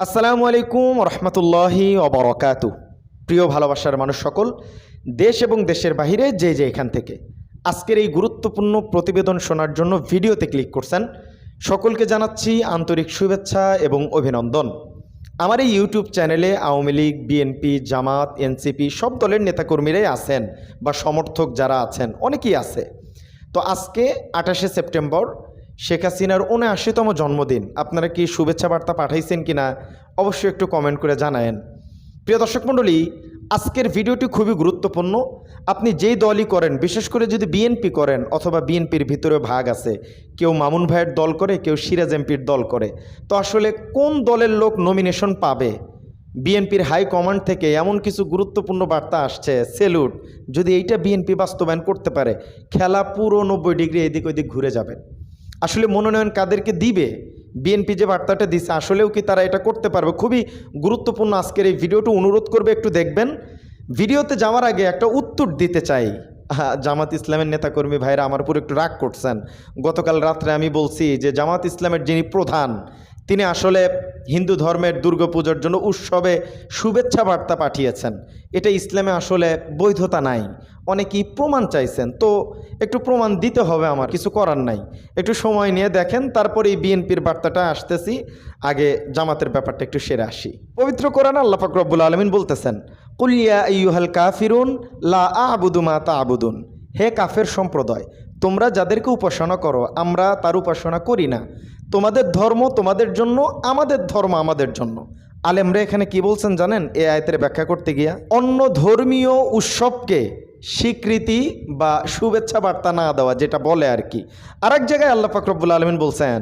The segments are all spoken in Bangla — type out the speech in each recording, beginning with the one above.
আসসালামু আলাইকুম রহমতুল্লাহি অবরকাত প্রিয় ভালোবাসার মানুষ সকল, দেশ এবং দেশের বাহিরে যে যে এখান থেকে আজকের এই গুরুত্বপূর্ণ প্রতিবেদন শোনার জন্য ভিডিওতে ক্লিক করছেন, সকলকে জানাচ্ছি আন্তরিক শুভেচ্ছা এবং অভিনন্দন। আমার এই ইউটিউব চ্যানেলে আওয়ামী লীগ বিএনপি জামাত এনসিপি সব দলের নেতাকর্মীরাই আছেন বা সমর্থক যারা আছেন, অনেকেই আছে। তো আজকে আঠাশে সেপ্টেম্বর শেখ হাসিনার উনআশিতম জন্মদিন। আপনারা কি শুভেচ্ছা বার্তা পাঠাইছেন কি না অবশ্যই একটু কমেন্ট করে জানায়েন। প্রিয় দর্শক মণ্ডলী, আজকের ভিডিওটি খুবই গুরুত্বপূর্ণ। আপনি যেই দলই করেন, বিশেষ করে যদি বিএনপি করেন অথবা বিএনপির ভিতরে ভাগ আছে, কেউ মামুন ভাইয়ের দল করে, কেউ সিরাজ এমপির দল করে, তো আসলে কোন দলের লোক নমিনেশন পাবে? বিএনপির হাই কমান্ড থেকে এমন কিছু গুরুত্বপূর্ণ বার্তা আসছে সেলুট যদি এইটা বিএনপি বাস্তবায়ন করতে পারে, খেলা পুরো নব্বই ডিগ্রি এদিক ওইদিক ঘুরে যাবে। আসলে মনোনয়ন কাদেরকে দিবে? বিএনপি যে বার্তাটা দিছে, আসলেও কি তারা এটা করতে পারবে? খুবই গুরুত্বপূর্ণ আজকের এই ভিডিওটি, অনুরোধ করবে একটু দেখবেন। ভিডিওতে যাওয়ার আগে একটা উত্তর দিতে চাই। জামাত ইসলামের নেতাকর্মী ভাইরা আমার উপর একটু রাগ করছেন। গতকাল রাত্রে আমি বলছি যে, জামাত ইসলামের যিনি প্রধান তিনি আসলে হিন্দু ধর্মের দুর্গাপূজার জন্য উৎসবে শুভেচ্ছা বার্তা পাঠিয়েছেন। এটা ইসলামে আসলে বৈধতা নাই। অনেকেই প্রমাণ চাইছেন। তো একটু প্রমাণ দিতে হবে আমার, কিছু করার নাই। একটু সময় নিয়ে দেখেন তারপরে এই বিএনপির বার্তাটা আসতেছি। আগে জামাতের ব্যাপারটা একটু সেরে আসি। পবিত্র কোরআন আল্লাহ ফাকরবুল আলমিন বলতেছেন কুলিয়া ইউহাল কাফিরুন লা আবুদু মা তা আবুদুন হে কাফের সম্প্রদায়, তোমরা যাদেরকে উপাসনা করো, আমরা তার উপাসনা করি না। তোমাদের ধর্ম তোমাদের জন্য, আমাদের ধর্ম আমাদের জন্য। আলেমরা এখানে কি বলছেন জানেন? এ আয়তের ব্যাখ্যা করতে গিয়া, অন্য ধর্মীয় উৎসবকে স্বীকৃতি বা শুভেচ্ছা বার্তা না দেওয়া, যেটা বলে আর কি। আরেক জায়গায় আল্লাহ ফাকরবুল আলমিন বলছেন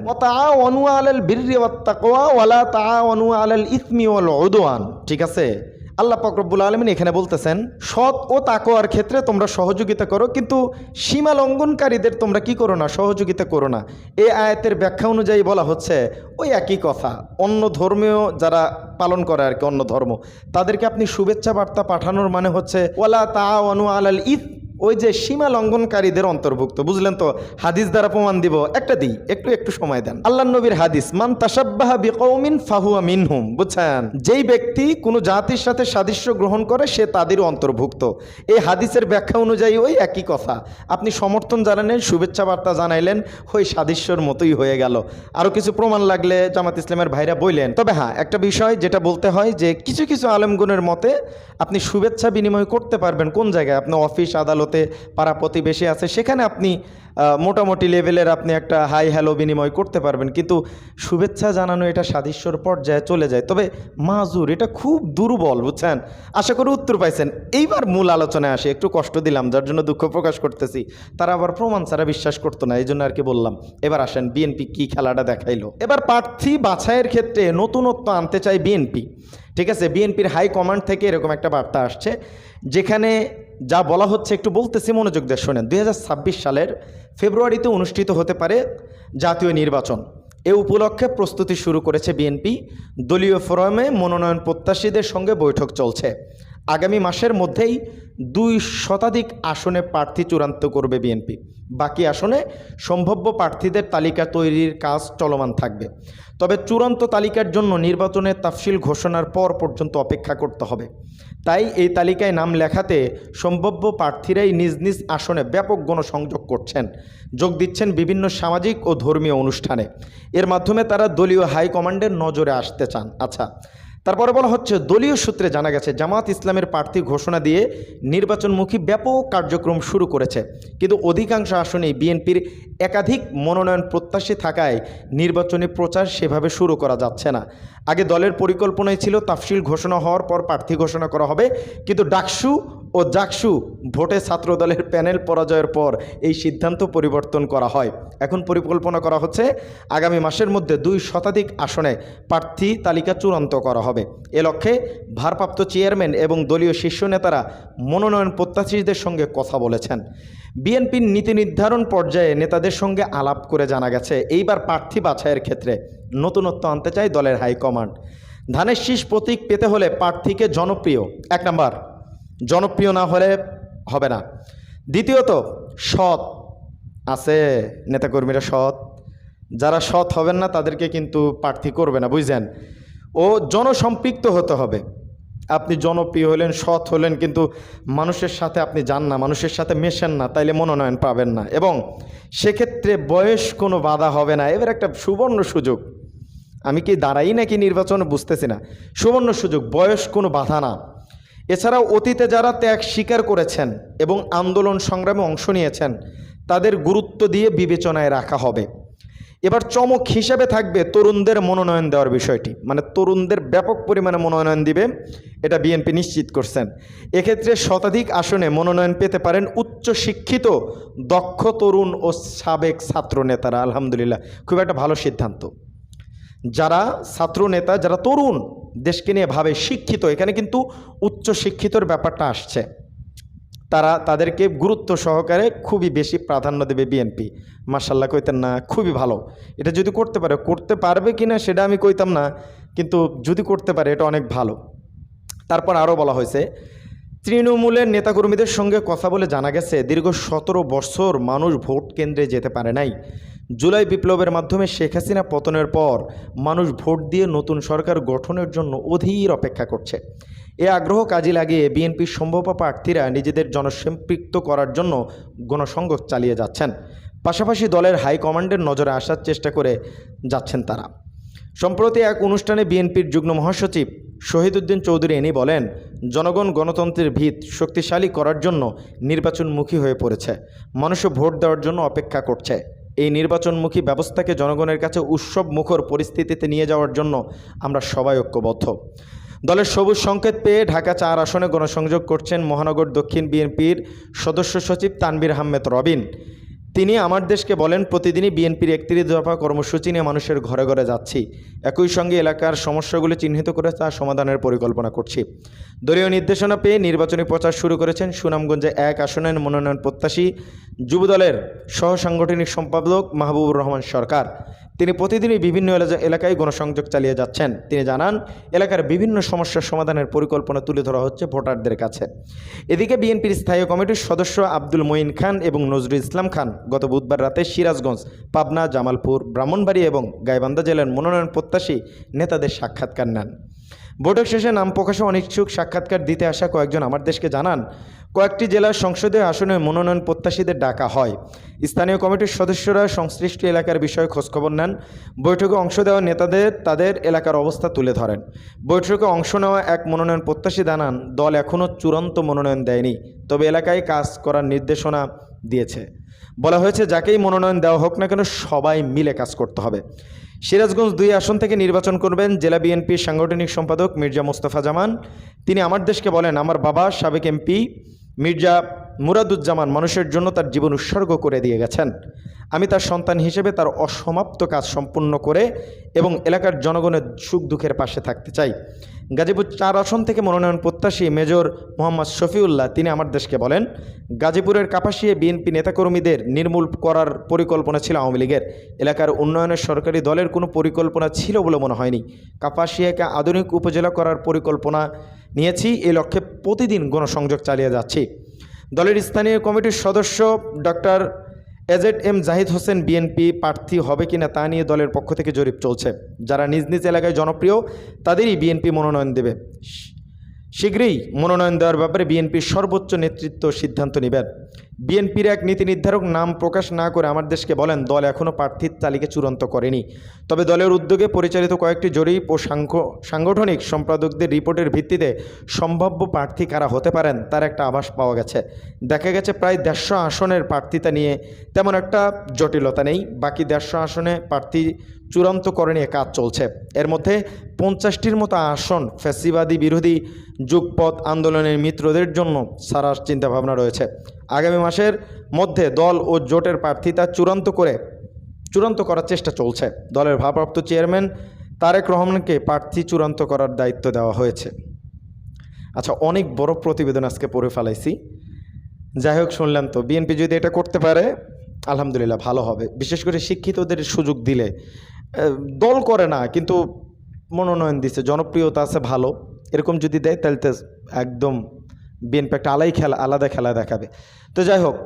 ঠিক আছে? আল্লাহ পাকরবুল আলমিন এখানে বলতেছেন, সৎ ও তাকোয়ার ক্ষেত্রে তোমরা সহযোগিতা করো, কিন্তু সীমা লঙ্ঘনকারীদের তোমরা কি করো না, সহযোগিতা করো না। এ আয়াতের ব্যাখ্যা অনুযায়ী বলা হচ্ছে, ওই একই কথা, অন্য ধর্মীয় যারা পালন করে আর কি, অন্য ধর্ম, তাদেরকে আপনি শুভেচ্ছা বার্তা পাঠানোর মানে হচ্ছে ওলা তা অনু আল ইদ ওই যে সীমা লঙ্ঘনকারীদের অন্তর্ভুক্ত, বুঝলেন তো? হাদিস দ্বারা প্রমাণ দিব, একটা দিই, একটু একটু সময় দেন। আল্লাহ নবীর হাদিস, মান তাসাব্বাহা বিকৌমিন ফাহুয়া মিনহুম বুঝছেন? যেই ব্যক্তি কোনো জাতির সাথে সাদৃশ্য গ্রহণ করে, সে তাদের অন্তর্ভুক্ত। এই হাদিসের ব্যাখ্যা অনুযায়ী ওই একই কথা। আপনি সমর্থন জানালেন, শুভেচ্ছা বার্তা জানাইলেন, ওই সাদৃশ্যর মতোই হয়ে গেল। আরও কিছু প্রমাণ লাগলে জামাত ইসলামের ভাইরা বললেন তবে হ্যাঁ একটা বিষয় যেটা বলতে হয় যে, কিছু কিছু আলেমগুনের মতে আপনি শুভেচ্ছা বিনিময় করতে পারবেন। কোন জায়গায়? আপনি অফিস, আদালতে পাড়া প্রতিবেশী আছে, সেখানে আপনি মোটামুটি লেভেলের আপনি একটা হাই হ্যালো বিনিময় করতে পারবেন। কিন্তু শুভেচ্ছা জানানো এটা সাদৃশ্যর পর্যায়ে চলে যায়। তবে মাজুর, এটা খুব দুর্বল, বুঝছেন? আশা করি উত্তর পাইছেন। এইবার মূল আলোচনায় আসে, একটু কষ্ট দিলাম, যার জন্য দুঃখ প্রকাশ করতেছি। তারা আবার প্রমাণ ছাড়া বিশ্বাস করতো না এই জন্য আর কি বললাম। এবার আসেন বিএনপি কি খেলাটা দেখাইলো? এবার প্রার্থী বাছাইয়ের ক্ষেত্রে নতুনত্ব আনতে চায় বিএনপি ঠিক আছে বিএনপির হাই কমান্ড থেকে এরকম একটা বার্তা আসছে, যেখানে যা বলা হচ্ছে, একটু বলতেছি মনোযোগ দিয়ে শোনেন। দুই হাজার ছাব্বিশ সালের ফেব্রুয়ারিতে অনুষ্ঠিত হতে পারে জাতীয় নির্বাচন। এ উপলক্ষে প্রস্তুতি শুরু করেছে বিএনপি। দলীয় ফোরামে মনোনয়ন প্রত্যাশীদের সঙ্গে বৈঠক চলছে। আগামী মাসের মধ্যেই দুই শতাধিক আসনে প্রার্থী চূড়ান্ত করবে বিএনপি। বাকি আসনে সম্ভাব্য প্রার্থীদের তালিকা তৈরির কাজ চলমান থাকবে। তবে চূড়ান্ত তালিকার জন্য নির্বাচনের তাফসিল ঘোষণার পর পর্যন্ত অপেক্ষা করতে হবে। তাই এই তালিকায় নাম লেখাতে সম্ভাব্য প্রার্থীরাই নিজ নিজ আসনে ব্যাপক গণসংযোগ করছেন। যোগ দিচ্ছেন বিভিন্ন সামাজিক ও ধর্মীয় অনুষ্ঠানে। এর মাধ্যমে তারা দলীয় হাইকমান্ডের নজরে আসতে চান। আচ্ছা তারপরে বলা হচ্ছে, দলীয় সূত্রে জানা গেছে, জামাত ইসলামের প্রার্থী ঘোষণা দিয়ে নির্বাচনমুখী ব্যাপক কার্যক্রম শুরু করেছে। কিন্তু অধিকাংশ আসনেই বিএনপির একাধিক মনোনয়ন প্রত্যাশী থাকায় নির্বাচনী প্রচার সেভাবে শুরু করা যাচ্ছে না। আগে দলের পরিকল্পনায় ছিল তাফসিল ঘোষণা হওয়ার পর প্রার্থী ঘোষণা করা হবে। কিন্তু ডাকসু ও জাকসু ভোটে ছাত্র দলের প্যানেল পরাজয়ের পর এই সিদ্ধান্ত পরিবর্তন করা হয়। এখন পরিকল্পনা করা হচ্ছে, আগামী মাসের মধ্যে দুই শতাধিক আসনে প্রার্থী তালিকা চূড়ান্ত করা হবে। এ লক্ষ্যে ভারপ্রাপ্ত চেয়ারম্যান এবং দলীয় শীর্ষ নেতারা মনোনয়ন প্রত্যাশীদের সঙ্গে কথা বলেছেন। বিএনপির নীতি নির্ধারণ পর্যায়ে নেতাদের সঙ্গে আলাপ করে জানা গেছে, এইবার প্রার্থী বাছাইয়ের ক্ষেত্রে নতুনত্ব আনতে চায় দলের হাইকমান্ড ধানের শীষ প্রতীক পেতে হলে প্রার্থীকে জনপ্রিয়। এক নাম্বার, জনপ্রিয় না হলে হবে না। দ্বিতীয়ত, সৎ আছে নেতাকর্মীরা সৎ। যারা সৎ হবেন না, তাদেরকে কিন্তু প্রার্থী করবে না বুঝছেন ও জনসম্পৃক্ত হতে হবে। আপনি জনপ্রিয় হলেন, সৎ হলেন, কিন্তু মানুষের সাথে আপনি যান না, মানুষের সাথে মেশেন না, তাইলে মনোনয়ন পাবেন না। এবং সেক্ষেত্রে বয়স কোনো বাধা হবে না। এবার একটা সুবর্ণ সুযোগ। আমি কি দাঁড়াই নাকি নির্বাচনে? বুঝতেছি না। সুবর্ণ সুযোগ, বয়স কোনো বাধা না। এছাড়াও অতীতে যারা ত্যাগ স্বীকার করেছেন এবং আন্দোলন সংগ্রামে অংশ নিয়েছেন, তাদের গুরুত্ব দিয়ে বিবেচনায় রাখা হবে। এবার চমক হিসাবে থাকবে তরুণদের মনোনয়ন দেওয়ার বিষয়টি। মানে তরুণদের ব্যাপক পরিমাণে মনোনয়ন দিবে, এটা বিএনপি নিশ্চিত করছেন। এক্ষেত্রে শতাধিক আসনে মনোনয়ন পেতে পারেন উচ্চ শিক্ষিত, দক্ষ তরুণ ও সাবেক ছাত্র নেতারা, আলহামদুলিল্লাহ। খুব একটা ভালো সিদ্ধান্ত। যারা ছাত্র নেতা, যারা তরুণ, দেশকে নিয়ে ভাবে শিক্ষিত, এখানে কিন্তু উচ্চ শিক্ষিতর ব্যাপারটা আসছে। তারা তাদেরকে গুরুত্ব সহকারে খুবই বেশি প্রাধান্য দেবে বিএনপি মার্শাল্লাহ কইতেন না, খুবই ভালো। এটা যদি করতে পারে, করতে পারবে কি না সেটা আমি কইতাম না, কিন্তু যদি করতে পারে এটা অনেক ভালো। তারপর আরও বলা হয়েছে, তৃণমূলের নেতাকর্মীদের সঙ্গে কথা বলে জানা গেছে, দীর্ঘ সতেরো বছর মানুষ ভোট কেন্দ্রে যেতে পারে নাই। জুলাই বিপ্লবের মাধ্যমে শেখ হাসিনা পতনের পর মানুষ ভোট দিয়ে নতুন সরকার গঠনের জন্য অধীর অপেক্ষা করছে। এ আগ্রহ কাজে লাগিয়ে বিএনপির সম্ভাব্য প্রার্থীরা নিজেদের জনসম্পৃক্ত করার জন্য গণসংযোগ চালিয়ে যাচ্ছেন। পাশাপাশি দলের হাইকমান্ডের নজরে আসার চেষ্টা করে যাচ্ছেন তারা। সম্প্রতি এক অনুষ্ঠানে বিএনপির যুগ্ম মহাসচিব শহীদুদ্দিন চৌধুরী এনি বলেন, জনগণ গণতন্ত্রের ভিত শক্তিশালী করার জন্য নির্বাচনমুখী হয়ে পড়েছে। মানুষও ভোট দেওয়ার জন্য অপেক্ষা করছে। এই নির্বাচনমুখী ব্যবস্থাকে জনগণের কাছে উৎসব মুখর পরিস্থিতিতে নিয়ে যাওয়ার জন্য আমরা সবাই ঐক্যবদ্ধ। দলের সবুজ সংকেত পেয়ে ঢাকা চার আসনে গণসংযোগ করছেন মহানগর দক্ষিণ বিএনপির সদস্য সচিব তানবির আহমেদ রবিন। তিনি আমার দেশকে বলেন, প্রতিদিনই বিএনপির একত্রিশ দফা কর্মসূচি নিয়ে মানুষের ঘরে ঘরে যাচ্ছি। একই সঙ্গে এলাকার সমস্যাগুলি চিহ্নিত করে তা সমাধানের পরিকল্পনা করছি। দলীয় নির্দেশনা পেয়ে নির্বাচনী প্রচার শুরু করেছেন সুনামগঞ্জে এক আসনের মনোনয়ন প্রত্যাশী যুবদলের সহসাংগঠনিক সম্পাদক মাহবুবুর রহমান সরকার। তিনি প্রতিদিনই বিভিন্ন এলা- এলাকায় গণসংযোগ চালিয়ে যাচ্ছেন। তিনি জানান, এলাকার বিভিন্ন সমস্যার সমাধানের পরিকল্পনা তুলে ধরা হচ্ছে ভোটারদের কাছে। এদিকে বিএনপির স্থায়ী কমিটির সদস্য আব্দুল মঈন খান এবং নজরুল ইসলাম খান গত বুধবার রাতে সিরাজগঞ্জ, পাবনা, জামালপুর, ব্রাহ্মণবাড়ি এবং গাইবান্ধা জেলার মনোনয়ন প্রত্যাশী নেতাদের সাক্ষাৎকার নেন। বৈঠক শেষে নাম প্রকাশে অনিচ্ছুক সাক্ষাৎকার দিতে আসা কয়েকজন আমার দেশকে জানান কয়েকটি জেলার সংসদীয় আসনে মনোনয়ন প্রত্যাশীদের ডাকা হয়। স্থানীয় কমিটির সদস্যরা সংশ্লিষ্ট এলাকার বিষয়ে খোঁজখবর নেন। বৈঠকে অংশ দেওয়া নেতাদের তাদের এলাকার অবস্থা তুলে ধরেন। বৈঠকে অংশ নেওয়া এক মনোনয়ন প্রত্যাশী জানান, দল এখনও চূড়ান্ত মনোনয়ন দেয়নি, তবে এলাকায় কাজ করার নির্দেশনা দিয়েছে। বলা হয়েছে, যাকেই মনোনয়ন দেওয়া হোক না কেন সবাই মিলে কাজ করতে হবে। সিরাজগঞ্জ দুই আসন থেকে নির্বাচন করবেন জেলা বিএনপির সাংগঠনিক সম্পাদক মির্জা মোস্তফা জামান। তিনি আমার দেশকে বলেন, আমার বাবা সাবেক এমপি মির্জা মুরাদুজ্জামান মানুষের জন্য তার জীবন উৎসর্গ করে দিয়ে গেছেন। আমি তার সন্তান হিসেবে তার অসমাপ্ত কাজ সম্পূর্ণ করে এবং এলাকার জনগণের সুখ দুঃখের পাশে থাকতে চাই। গাজীপুর চার আসন থেকে মনোনয়ন প্রত্যাশী মেজর মোহাম্মদ শফিউল্লাহ, তিনি আমার দেশকে বলেন, গাজীপুরের কাপাসিয়ে বিএনপি নেতাকর্মীদের নির্মূল করার পরিকল্পনা ছিল আওয়ামী লীগের। এলাকার উন্নয়নের সরকারি দলের কোনো পরিকল্পনা ছিল বলে মনে হয়নি। কাপাসিয়াকে আধুনিক উপজেলা করার পরিকল্পনা নিয়েছি এই লক্ষ্যে প্রতিদিন গণসংযোগ চালিয়ে যাচ্ছি। দলের স্থানীয় কমিটির সদস্য doctor A Z M Zahid Hossain BNP প্রার্থী হবে কিনা তা নিয়ে দলের পক্ষ থেকে জরিপ চলছে। যারা নিজ নিজ এলাকায় জনপ্রিয়, তাদেরই বিএনপি মনোনয়ন দেবে। শীঘ্রই মনোনয়ন দেওয়ার ব্যাপারে বিএনপির সর্বোচ্চ নেতৃত্ব সিদ্ধান্ত নেবেন। বিএনপির এক নীতি নির্ধারক নাম প্রকাশ না করে আমার দেশকে বলেন, দল এখনও প্রার্থীর তালিকা চূড়ান্ত করেনি। তবে দলের উদ্যোগে পরিচালিত কয়েকটি জরিপ ও সাংগঠনিক সম্পাদকদের রিপোর্টের ভিত্তিতে সম্ভাব্য প্রার্থী কারা হতে পারেন, তার একটা আভাস পাওয়া গেছে। দেখা গেছে প্রায় দেড়শো আসনের প্রার্থিতা নিয়ে তেমন একটা জটিলতা নেই। বাকি দেড়শো আসনে প্রার্থী চূড়ান্তকরণ নিয়ে কাজ চলছে। এর মধ্যে পঞ্চাশটির মতো আসন ফ্যাসিবাদী বিরোধী যুগপথ আন্দোলনের মিত্রদের জন্য সারার চিন্তাভাবনা রয়েছে। আগামী মাসের মধ্যে দল ও জোটের প্রার্থিতা চূড়ান্ত করে, চূড়ান্ত করার চেষ্টা চলছে। দলের ভারপ্রাপ্ত চেয়ারম্যান তারেক রহমানকে প্রার্থী চূড়ান্ত করার দায়িত্ব দেওয়া হয়েছে। আচ্ছা অনেক বড় প্রতিবেদন আজকে পড়ে ফেলাইছি। যাই হোক শুনলাম তো। বিএনপি যদি এটা করতে পারে, আলহামদুলিল্লাহ ভালো হবে। বিশেষ করে শিক্ষিতদের সুযোগ দিলে দল করে না, কিন্তু মনোনয়ন দিচ্ছে জনপ্রিয়তা আছে ভালো। এরকম যদি দেয়, তাহলে তো একদম বিএনপি একটা আলাই খেলা, আলাদা খেলা দেখাবে। তো যাই হোক,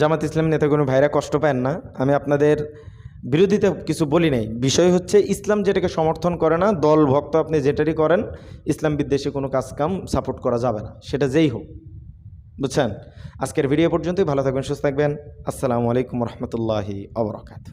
জামাত ইসলাম নেতাগুলো ভাইরা কষ্ট পান না। আমি আপনাদের বিরোধিতা কিছু বলি নাই। বিষয় হচ্ছে, ইসলাম যেটাকে সমর্থন করে না, দল ভক্ত আপনি যেটারই করেন, ইসলাম বিদ্বেষে কোনো কাজ কাম সাপোর্ট করা যাবে না। সেটা যেই হোক, বুঝছেন? আজকের ভিডিও পর্যন্তই, ভালো থাকবেন, সুস্থ থাকবেন। আসসালামু আলাইকুম রহমতুল্লাহি অবরাকাত